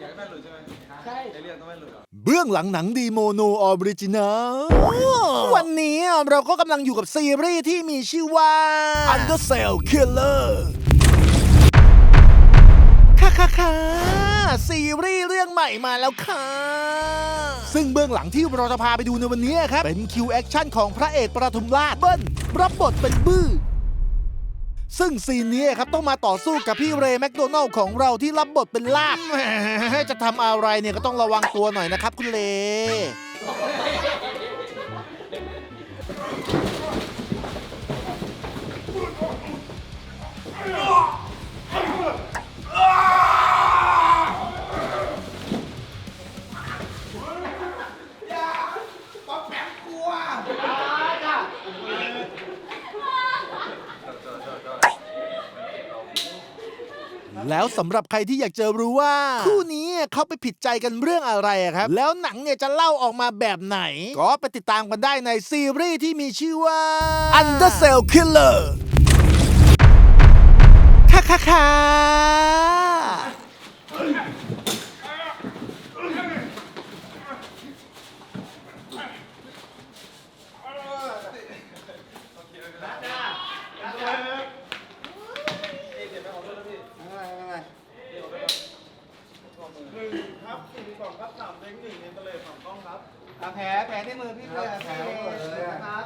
อยากให้แม่หลุดใช่ไหมใช่เรียกต้องแม่หลุดเหรอ เบื้องหลังหนังดีโมโนออริจินัลวันนี้เราก็กำลังอยู่กับซีรีส์ที่มีชื่อว่า Undercell Killer ค่ะค่ะค่ะซีรีส์เรื่องใหม่มาแล้วค่ะ ซึ่งเบื้องหลังที่เราจะพาไปดูในวันนี้ครับ เป็นคิวแอคชั่นของพระเอกประทุมราชเบิ้ลรับบทเป็นบื้อ ซึ่งซีนนี้ครับต้องมาต่อสู้กับพี่เรย์แมคโดนัลล์ของเราที่รับบทเป็นลากแหมจะทำอะไรเนี่ยก็ต้องระวังตัวหน่อยนะครับคุณเล แล้วสำหรับใครที่อยากจะรู้ว่า คู่นี้เขาไปผิดใจกันเรื่องอะไรอะครับ แล้วหนังเนี่ยจะเล่าออกมาแบบไหน ก็ไปติดตามกันได้ในซีรีส์ที่มีชื่อว่า Undercell Killer ค่ะค่ะค่ะ แผลแผลที่มือพี่เลยแผลนะครับ